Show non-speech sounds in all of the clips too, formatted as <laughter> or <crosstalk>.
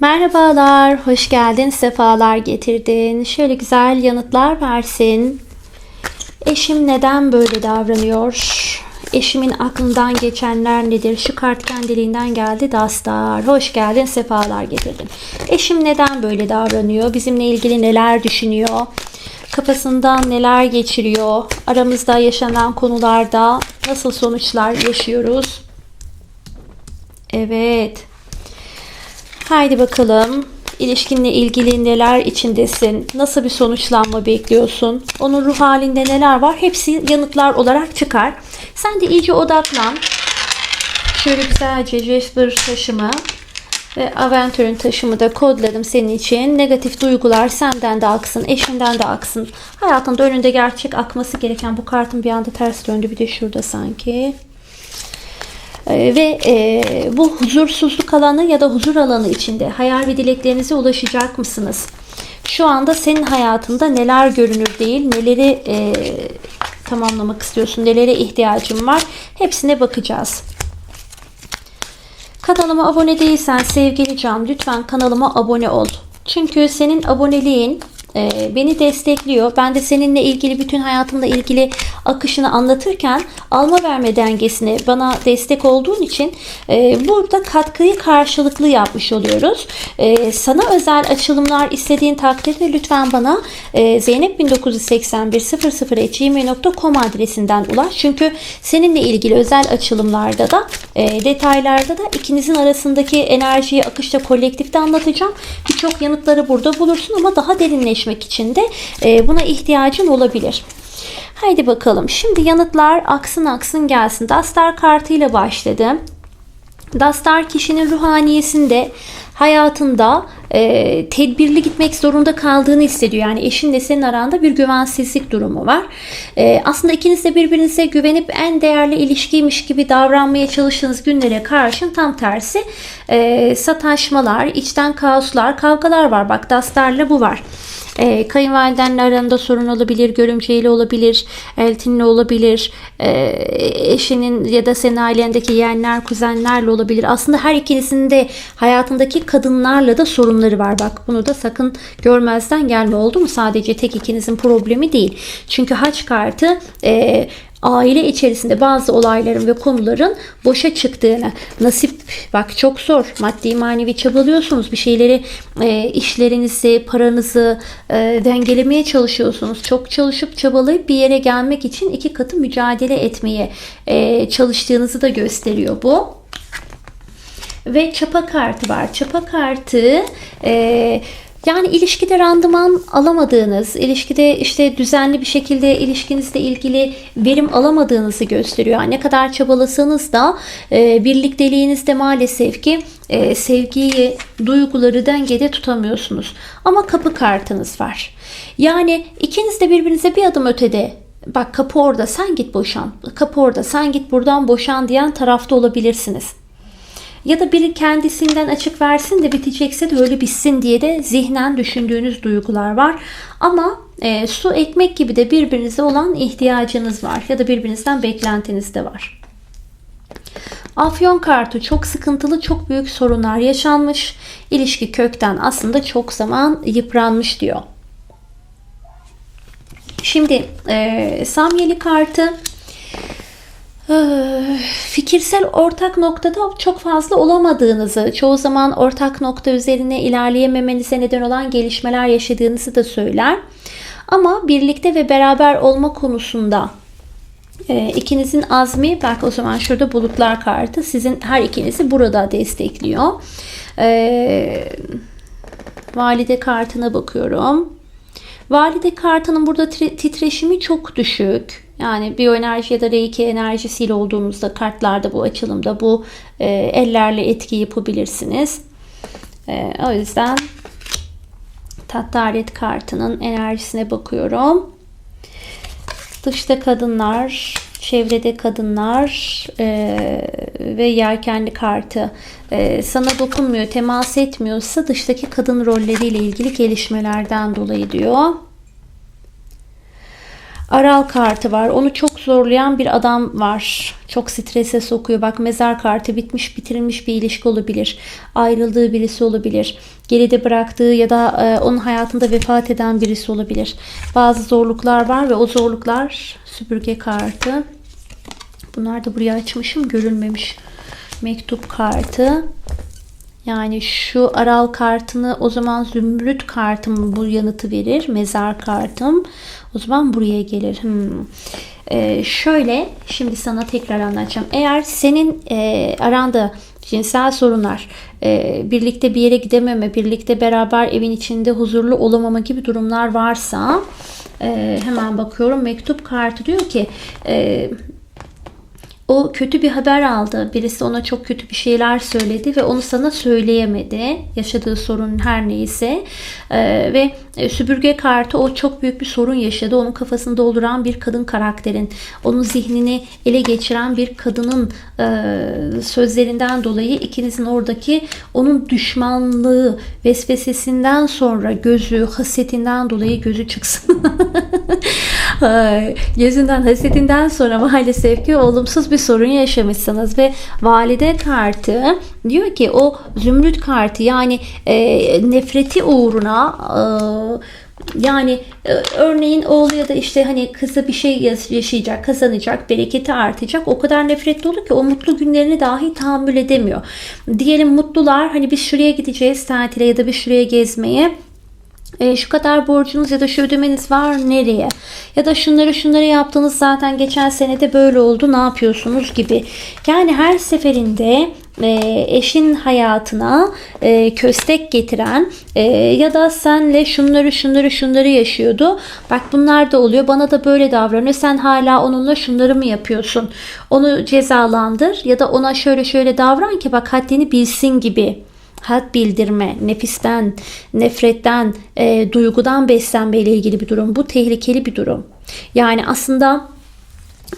Merhabalar, hoş geldin, sefalar getirdin. Şöyle güzel yanıtlar versin. Eşim neden böyle davranıyor? Eşimin aklından geçenler nedir? Şu kart kendiliğinden geldi Dastar. Hoş geldin, sefalar getirdin. Eşim neden böyle davranıyor? Bizimle ilgili neler düşünüyor? Kafasından neler geçiriyor? Aramızda yaşanan konularda nasıl sonuçlar yaşıyoruz? Evet. Haydi bakalım. İlişkinle ilgili neler içindesin? Nasıl bir sonuçlanma bekliyorsun? Onun ruh halinde neler var? Hepsi yanıtlar olarak çıkar. Sen de iyice odaklan. Şöyle güzelce Jasper taşımı ve Aventur'un taşımı da kodladım senin için. Negatif duygular senden de aksın, eşinden de aksın. Hayatında önünde gerçek akması gereken bu kartın bir anda ters döndü. Bir de şurada sanki. Ee, ve e, bu huzursuzluk alanı ya da huzur alanı içinde hayal ve dileklerinize ulaşacak mısınız? Şu anda senin hayatında neler görünür değil, neleri e, tamamlamak istiyorsun, nelere ihtiyacın var hepsine bakacağız. Kanalıma abone değilsen sevgili can lütfen kanalıma abone ol. Çünkü senin aboneliğin e, beni destekliyor. Ben de seninle ilgili bütün hayatımla ilgili akışını anlatırken alma verme dengesine bana destek olduğun için e, burada katkıyı karşılıklı yapmış oluyoruz. E, sana özel açılımlar istediğin takdirde lütfen bana e, zeynep198100gmail.com adresinden ulaş. Çünkü seninle ilgili özel açılımlarda da e, detaylarda da ikinizin arasındaki enerjiyi akışta kolektifte anlatacağım. Birçok yanıtları burada bulursun ama daha derinleşmek için de e, buna ihtiyacın olabilir. Haydi bakalım. Şimdi yanıtlar aksın aksın gelsin. Dastar kartıyla başladım. Dastar kişinin ruhaniyesinde hayatında e, tedbirli gitmek zorunda kaldığını hissediyor. Yani eşinle senin aranda bir güvensizlik durumu var. E, aslında ikiniz de birbirinize güvenip en değerli ilişkiymiş gibi davranmaya çalıştığınız günlere karşın tam tersi e, sataşmalar, içten kaoslar, kavgalar var. Bak Dastar'la bu var. E, kayınvalidenle aranda sorun olabilir, görümceyle olabilir, eltinle olabilir, e, eşinin ya da senin ailendeki yeğenler, kuzenlerle olabilir. Aslında her ikinizin de hayatındaki kadınlarla da sorunları var. Bak bunu da sakın görmezden gelme oldu mu? Sadece tek ikinizin problemi değil. Çünkü haç kartı e, aile içerisinde bazı olayların ve konuların boşa çıktığını nasip bak çok zor maddi manevi çabalıyorsunuz. Bir şeyleri e, işlerinizi paranızı e, dengelemeye çalışıyorsunuz. Çok çalışıp çabalayıp bir yere gelmek için iki katı mücadele etmeye e, çalıştığınızı da gösteriyor bu. Ve çapa kartı var. Çapa kartı e, yani ilişkide randıman alamadığınız, ilişkide işte düzenli bir şekilde ilişkinizle ilgili verim alamadığınızı gösteriyor. Ne kadar çabalasanız da e, birlikteliğinizde maalesef ki e, sevgiyi, duyguları dengede tutamıyorsunuz. Ama kapı kartınız var. Yani ikiniz de birbirinize bir adım ötede bak kapı orada sen git boşan, kapı orada sen git buradan boşan diyen tarafta olabilirsiniz. Ya da biri kendisinden açık versin de bitecekse de öyle bitsin diye de zihnen düşündüğünüz duygular var. Ama e, su ekmek gibi de birbirinize olan ihtiyacınız var ya da birbirinizden beklentiniz de var. Afyon kartı çok sıkıntılı, çok büyük sorunlar yaşanmış. İlişki kökten aslında çok zaman yıpranmış diyor. Şimdi e, Samyeli kartı fikirsel ortak noktada çok fazla olamadığınızı, çoğu zaman ortak nokta üzerine ilerleyememenize neden olan gelişmeler yaşadığınızı da söyler. Ama birlikte ve beraber olma konusunda e, ikinizin azmi, bak o zaman şurada bulutlar kartı sizin her ikinizi burada destekliyor. E, valide kartına bakıyorum. Valide kartının burada titreşimi çok düşük. Yani biyoenerji ya da reiki enerjisiyle olduğunuzda kartlarda bu açılımda bu e, ellerle etki yapabilirsiniz. E, o yüzden Tattaret kartının enerjisine bakıyorum. Dışta kadınlar, çevrede kadınlar e, ve yelkenli kartı e, sana dokunmuyor, temas etmiyorsa dıştaki kadın rolleriyle ilgili gelişmelerden dolayı diyor. Aral kartı var. Onu çok zorlayan bir adam var. Çok strese sokuyor. Bak mezar kartı bitmiş bitirilmiş bir ilişki olabilir. Ayrıldığı birisi olabilir. Geride bıraktığı ya da e, onun hayatında vefat eden birisi olabilir. Bazı zorluklar var ve o zorluklar süpürge kartı. Bunlar da buraya açmışım görülmemiş. Mektup kartı. Yani şu aral kartını o zaman zümrüt kartım bu yanıtı verir. Mezar kartım. O zaman buraya gelir. Hmm. Ee, şöyle şimdi sana tekrar anlatacağım. Eğer senin e, aranda cinsel sorunlar, e, birlikte bir yere gidememe, birlikte beraber evin içinde huzurlu olamama gibi durumlar varsa e, hemen bakıyorum mektup kartı diyor ki e, o kötü bir haber aldı. Birisi ona çok kötü bir şeyler söyledi ve onu sana söyleyemedi. Yaşadığı sorun her neyse. Ee, ve e, süpürge kartı o çok büyük bir sorun yaşadı. Onun kafasını dolduran bir kadın karakterin, onun zihnini ele geçiren bir kadının e, sözlerinden dolayı ikinizin oradaki onun düşmanlığı vesvesesinden sonra gözü, hasetinden dolayı gözü çıksın. <laughs> Gözünden, hasetinden sonra maalesef ki olumsuz bir sorun yaşamışsınız ve valide kartı diyor ki o zümrüt kartı yani e, nefreti uğruna e, yani e, örneğin oğlu ya da işte hani kızı bir şey yaşayacak, kazanacak, bereketi artacak. O kadar nefretli olur ki o mutlu günlerini dahi tahammül edemiyor. Diyelim mutlular hani biz şuraya gideceğiz tatile ya da bir şuraya gezmeye e, şu kadar borcunuz ya da şu ödemeniz var nereye? Ya da şunları şunları yaptınız zaten geçen senede böyle oldu ne yapıyorsunuz gibi. Yani her seferinde e, eşin hayatına e, köstek getiren e, ya da senle şunları şunları şunları yaşıyordu. Bak bunlar da oluyor. Bana da böyle davranıyor. Sen hala onunla şunları mı yapıyorsun? Onu cezalandır ya da ona şöyle şöyle davran ki bak haddini bilsin gibi had bildirme, nefisten, nefretten, e, duygudan beslenme ile ilgili bir durum. Bu tehlikeli bir durum. Yani aslında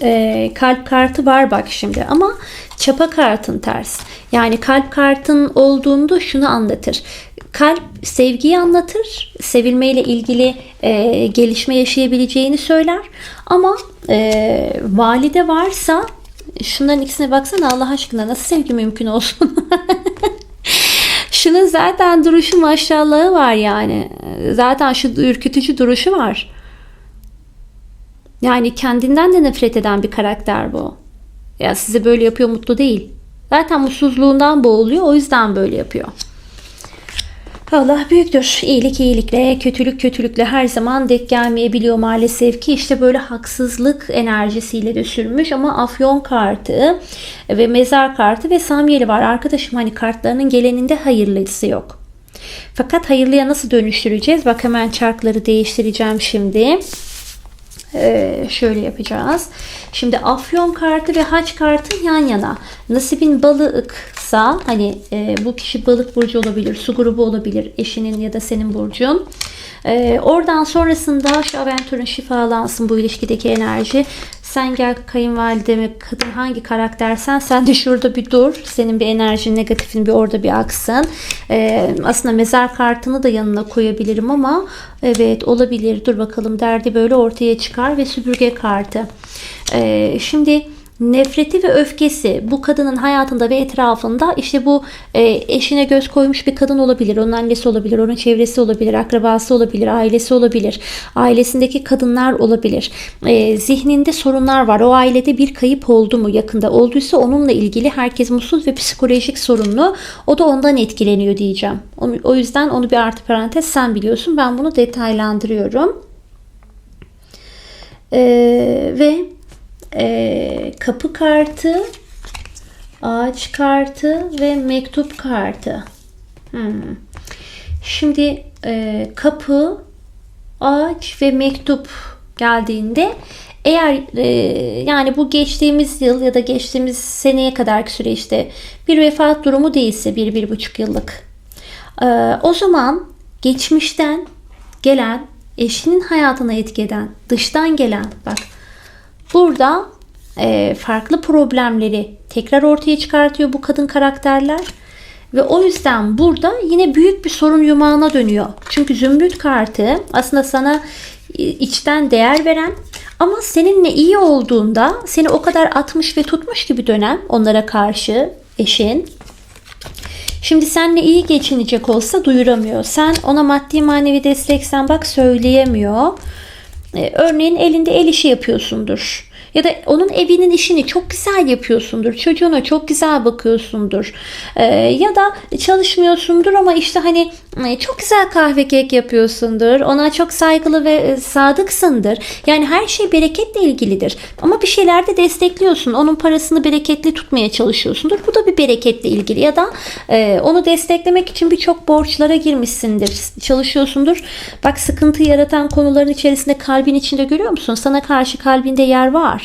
e, kalp kartı var bak şimdi ama çapa kartın ters. Yani kalp kartın olduğunda şunu anlatır. Kalp sevgiyi anlatır, sevilmeyle ilgili e, gelişme yaşayabileceğini söyler. Ama e, valide varsa şunların ikisine baksana Allah aşkına nasıl sevgi mümkün olsun? <laughs> Şunun zaten duruşu maşallahı var yani. Zaten şu ürkütücü duruşu var. Yani kendinden de nefret eden bir karakter bu. Ya size böyle yapıyor mutlu değil. Zaten mutsuzluğundan boğuluyor o yüzden böyle yapıyor. Allah büyüktür. İyilik iyilikle, kötülük kötülükle her zaman denk gelmeyebiliyor maalesef ki. işte böyle haksızlık enerjisiyle de ama afyon kartı ve mezar kartı ve samyeli var. Arkadaşım hani kartlarının geleninde hayırlısı yok. Fakat hayırlıya nasıl dönüştüreceğiz? Bak hemen çarkları değiştireceğim şimdi. Ee, şöyle yapacağız. Şimdi afyon kartı ve haç kartı yan yana. Nasibin balıksa hani e, bu kişi balık burcu olabilir, su grubu olabilir, eşinin ya da senin burcun. Ee, oradan sonrasında şu aventürün şifalansın bu ilişkideki enerji. Sen gel kayınvalideme kadın hangi karaktersen sen de şurada bir dur. Senin bir enerjin negatifin bir orada bir aksın. Ee, aslında mezar kartını da yanına koyabilirim ama evet olabilir. Dur bakalım derdi böyle ortaya çıkar ve süpürge kartı. Ee, şimdi nefreti ve öfkesi bu kadının hayatında ve etrafında işte bu e, eşine göz koymuş bir kadın olabilir. Onun annesi olabilir, onun çevresi olabilir, akrabası olabilir, ailesi olabilir. Ailesindeki kadınlar olabilir. E, zihninde sorunlar var. O ailede bir kayıp oldu mu yakında? Olduysa onunla ilgili herkes mutsuz ve psikolojik sorunlu. O da ondan etkileniyor diyeceğim. O yüzden onu bir artı parantez sen biliyorsun. Ben bunu detaylandırıyorum. Ee, ve e, kapı kartı, ağaç kartı ve mektup kartı. Hmm. Şimdi e, kapı, ağaç ve mektup geldiğinde eğer e, yani bu geçtiğimiz yıl ya da geçtiğimiz seneye kadarki süreçte bir vefat durumu değilse bir, bir buçuk yıllık e, o zaman geçmişten gelen eşinin hayatına etki eden dıştan gelen bak Burada e, farklı problemleri tekrar ortaya çıkartıyor bu kadın karakterler. Ve o yüzden burada yine büyük bir sorun yumağına dönüyor. Çünkü zümrüt kartı aslında sana e, içten değer veren Ama seninle iyi olduğunda seni o kadar atmış ve tutmuş gibi dönem onlara karşı eşin. Şimdi seninle iyi geçinecek olsa duyuramıyor. Sen ona maddi manevi desteksen bak söyleyemiyor. Ee, örneğin elinde el işi yapıyorsundur. Ya da onun evinin işini çok güzel yapıyorsundur. Çocuğuna çok güzel bakıyorsundur. Ee, ya da çalışmıyorsundur ama işte hani e, çok güzel kahve kek yapıyorsundur. Ona çok saygılı ve e, sadıksındır. Yani her şey bereketle ilgilidir. Ama bir şeylerde destekliyorsun. Onun parasını bereketli tutmaya çalışıyorsundur. Bu da bir bereketle ilgili. Ya da e, onu desteklemek için birçok borçlara girmişsindir. Çalışıyorsundur. Bak sıkıntı yaratan konuların içerisinde kalbin içinde görüyor musun? Sana karşı kalbinde yer var.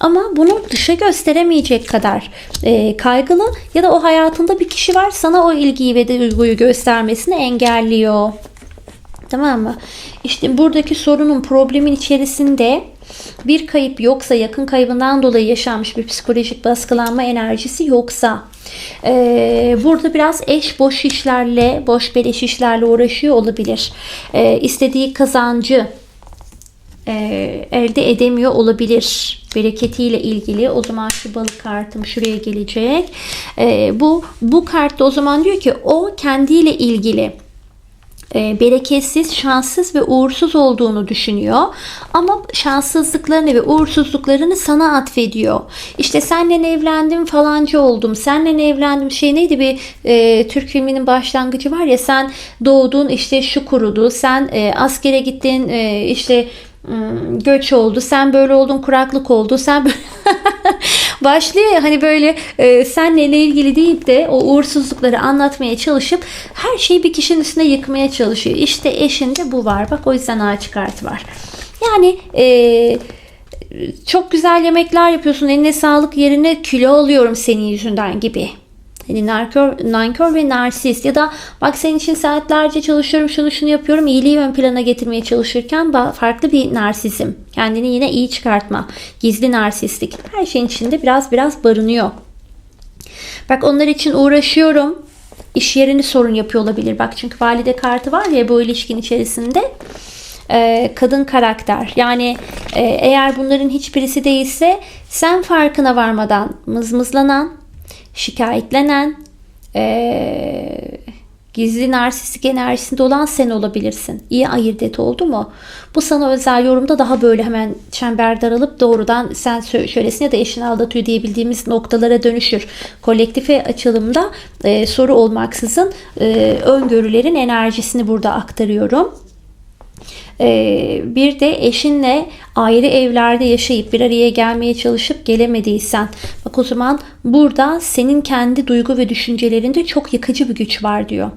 Ama bunu dışa gösteremeyecek kadar e, kaygılı ya da o hayatında bir kişi var sana o ilgiyi ve duyguyu göstermesini engelliyor. Tamam mı? İşte buradaki sorunun problemin içerisinde bir kayıp yoksa yakın kaybından dolayı yaşanmış bir psikolojik baskılanma enerjisi yoksa e, burada biraz eş boş işlerle boş beleş işlerle uğraşıyor olabilir. E, istediği kazancı e, elde edemiyor olabilir bereketiyle ilgili o zaman şu balık kartım şuraya gelecek e, bu bu kartta o zaman diyor ki o kendiyle ilgili e, bereketsiz, şanssız ve uğursuz olduğunu düşünüyor. Ama şanssızlıklarını ve uğursuzluklarını sana atfediyor. İşte senle evlendim falancı oldum. Senle evlendim şey neydi bir e, Türk filminin başlangıcı var ya sen doğdun işte şu kurudu. Sen e, askere gittin e, işte göç oldu. Sen böyle oldun, kuraklık oldu. Sen böyle <laughs> başlıyor ya hani böyle e, senle ilgili deyip de o uğursuzlukları anlatmaya çalışıp her şeyi bir kişinin üstüne yıkmaya çalışıyor. İşte eşinde bu var. Bak o yüzden ağaç kartı var. Yani e, çok güzel yemekler yapıyorsun. Eline sağlık yerine kilo alıyorum senin yüzünden gibi. Hani nankör, nankör ve narsist ya da bak senin için saatlerce çalışıyorum şunu şunu yapıyorum iyiliği ön plana getirmeye çalışırken farklı bir narsizm. Kendini yine iyi çıkartma. Gizli narsistlik. Her şeyin içinde biraz biraz barınıyor. Bak onlar için uğraşıyorum. İş yerini sorun yapıyor olabilir. Bak çünkü valide kartı var ya bu ilişkin içerisinde ee, kadın karakter. Yani e, eğer bunların hiçbirisi değilse sen farkına varmadan mızmızlanan, şikayetlenen, ee, gizli narsistik enerjisinde olan sen olabilirsin. İyi ayırt et oldu mu? Bu sana özel yorumda daha böyle hemen çember daralıp doğrudan sen şöylesin ya da eşini aldatıyor diyebildiğimiz noktalara dönüşür. Kolektife açılımda e, soru olmaksızın e, öngörülerin enerjisini burada aktarıyorum. Ee, bir de eşinle ayrı evlerde yaşayıp bir araya gelmeye çalışıp gelemediysen bak o zaman burada senin kendi duygu ve düşüncelerinde çok yıkıcı bir güç var diyor.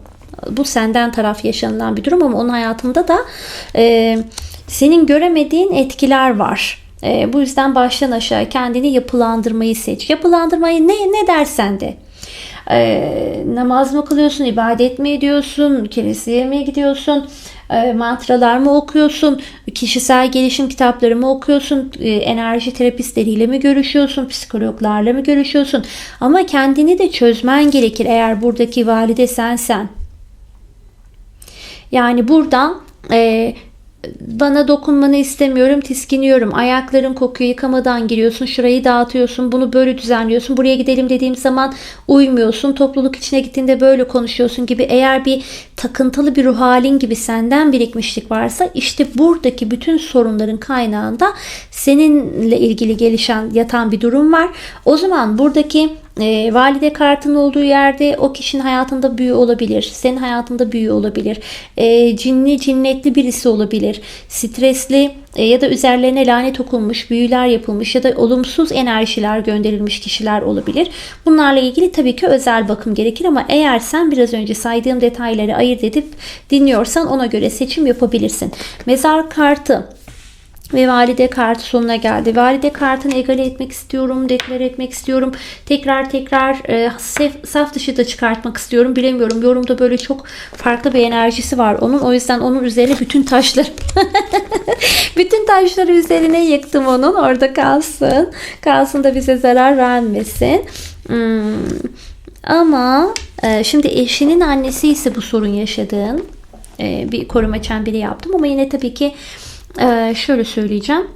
Bu senden taraf yaşanılan bir durum ama onun hayatında da e, senin göremediğin etkiler var. E, bu yüzden baştan aşağı kendini yapılandırmayı seç. Yapılandırmayı ne ne dersen de e, namaz mı kılıyorsun, ibadet mi ediyorsun, kiliseye mi gidiyorsun, e, mantralar mı okuyorsun, kişisel gelişim kitapları mı okuyorsun, e, enerji terapistleriyle mi görüşüyorsun, psikologlarla mı görüşüyorsun? Ama kendini de çözmen gerekir eğer buradaki valide sensen. Yani buradan e, bana dokunmanı istemiyorum tiskiniyorum. Ayakların kokuyor yıkamadan giriyorsun şurayı dağıtıyorsun bunu böyle düzenliyorsun buraya gidelim dediğim zaman uymuyorsun. Topluluk içine gittiğinde böyle konuşuyorsun gibi. Eğer bir takıntılı bir ruh halin gibi senden birikmişlik varsa işte buradaki bütün sorunların kaynağında seninle ilgili gelişen yatan bir durum var o zaman buradaki e, valide kartın olduğu yerde o kişinin hayatında büyü olabilir. Senin hayatında büyü olabilir. E, cinli cinnetli birisi olabilir. Stresli ya da üzerlerine lanet okunmuş, büyüler yapılmış ya da olumsuz enerjiler gönderilmiş kişiler olabilir. Bunlarla ilgili tabii ki özel bakım gerekir ama eğer sen biraz önce saydığım detayları ayırt edip dinliyorsan ona göre seçim yapabilirsin. Mezar kartı ve valide kartı sonuna geldi. Valide kartını egale etmek istiyorum, deklar etmek istiyorum. Tekrar tekrar e, saf, saf dışı da çıkartmak istiyorum. Bilemiyorum. Yorumda böyle çok farklı bir enerjisi var onun. O yüzden onun üzerine bütün taşlar <laughs> bütün taşları üzerine yıktım onun. Orada kalsın. Kalsın da bize zarar vermesin. Hmm. Ama e, şimdi eşinin annesi ise bu sorun yaşadığın e, bir koruma çemberi yaptım ama yine tabii ki ee, şöyle söyleyeceğim.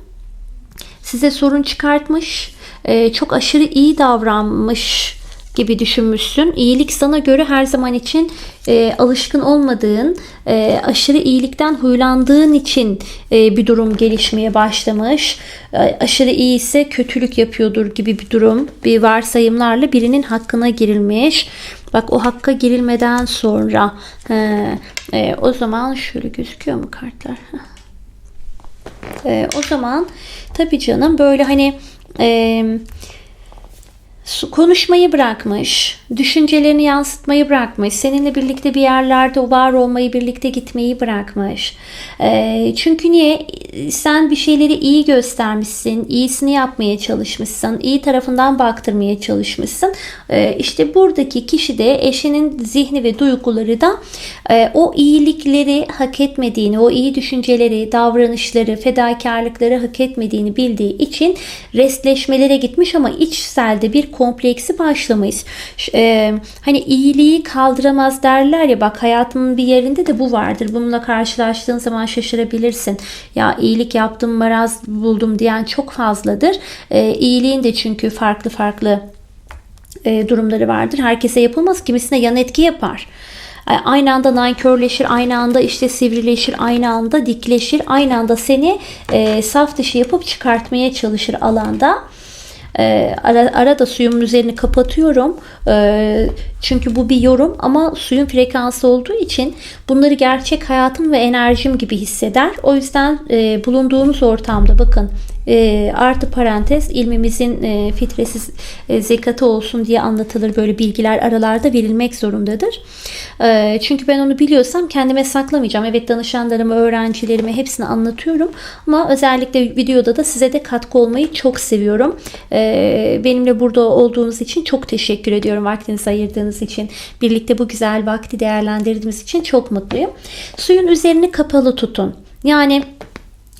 size sorun çıkartmış, e, çok aşırı iyi davranmış gibi düşünmüşsün. İyilik sana göre her zaman için e, alışkın olmadığın, e, aşırı iyilikten huylandığın için e, bir durum gelişmeye başlamış. E, aşırı iyi ise kötülük yapıyordur gibi bir durum. Bir varsayımlarla birinin hakkına girilmiş. Bak o hakka girilmeden sonra he, e, o zaman şöyle gözüküyor mu kartlar? <laughs> E, o zaman tabii canım böyle hani e, konuşmayı bırakmış, düşüncelerini yansıtmayı bırakmış, seninle birlikte bir yerlerde var olmayı, birlikte gitmeyi bırakmış. Ee, çünkü niye? Sen bir şeyleri iyi göstermişsin, iyisini yapmaya çalışmışsın, iyi tarafından baktırmaya çalışmışsın. Ee, işte buradaki kişi de eşinin zihni ve duyguları da e, o iyilikleri hak etmediğini, o iyi düşünceleri, davranışları, fedakarlıkları hak etmediğini bildiği için restleşmelere gitmiş ama içselde bir kompleksi başlamış. E, hani iyiliği kaldıramaz derler ya bak hayatımın bir yerinde de bu vardır. Bununla karşılaştığın zaman şaşırabilirsin. Ya iyilik yaptım maraz buldum diyen çok fazladır. E, iyiliğin de çünkü farklı farklı e, durumları vardır. Herkese yapılmaz. Kimisine yan etki yapar. E, Aynı anda nankörleşir, aynı anda işte sivrileşir, aynı anda dikleşir, aynı anda seni e, saf dışı yapıp çıkartmaya çalışır alanda. E, ara, arada suyumun üzerini kapatıyorum. E, çünkü bu bir yorum ama suyun frekansı olduğu için bunları gerçek hayatım ve enerjim gibi hisseder. O yüzden e, bulunduğumuz ortamda bakın e, artı parantez ilmimizin e, fitresiz e, zekatı olsun diye anlatılır. Böyle bilgiler aralarda verilmek zorundadır. E, çünkü ben onu biliyorsam kendime saklamayacağım. Evet danışanlarıma, öğrencilerime hepsini anlatıyorum. Ama özellikle videoda da size de katkı olmayı çok seviyorum. E, benimle burada olduğunuz için çok teşekkür ediyorum. Vaktinizi ayırdığınız için. Birlikte bu güzel vakti değerlendirdiğimiz için çok mutluyum. Suyun üzerini kapalı tutun. Yani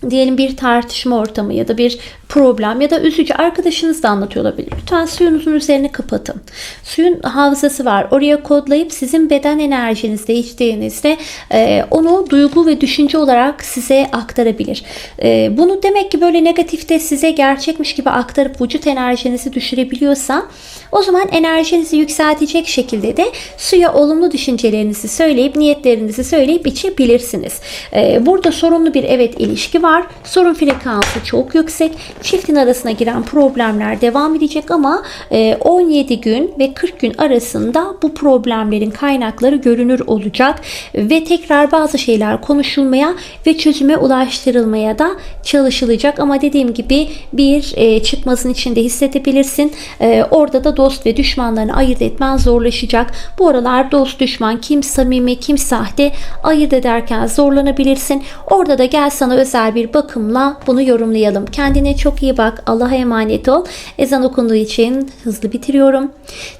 diyelim bir tartışma ortamı ya da bir problem ya da üzücü arkadaşınız da anlatıyor olabilir. Lütfen suyunuzun üzerini kapatın. Suyun hafızası var. Oraya kodlayıp sizin beden enerjinizde içtiğinizde e, onu duygu ve düşünce olarak size aktarabilir. E, bunu demek ki böyle negatifte size gerçekmiş gibi aktarıp vücut enerjinizi düşürebiliyorsa o zaman enerjinizi yükseltecek şekilde de suya olumlu düşüncelerinizi söyleyip niyetlerinizi söyleyip içebilirsiniz. E, burada sorunlu bir evet ilişki var. Sorun frekansı çok yüksek. Çiftin arasına giren problemler devam edecek ama e, 17 gün ve 40 gün arasında bu problemlerin kaynakları görünür olacak ve tekrar bazı şeyler konuşulmaya ve çözüme ulaştırılmaya da çalışılacak ama dediğim gibi bir e, çıkmazın içinde hissedebilirsin. E, orada da dost ve düşmanlarını ayırt etmen zorlaşacak. Bu aralar dost düşman kim samimi kim sahte ayırt ederken zorlanabilirsin. Orada da gel sana özel bir bakımla bunu yorumlayalım. Kendine çok iyi bak. Allah'a emanet ol. Ezan okunduğu için hızlı bitiriyorum.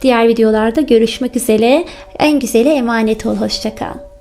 Diğer videolarda görüşmek üzere. En güzeli emanet ol. Hoşçakal.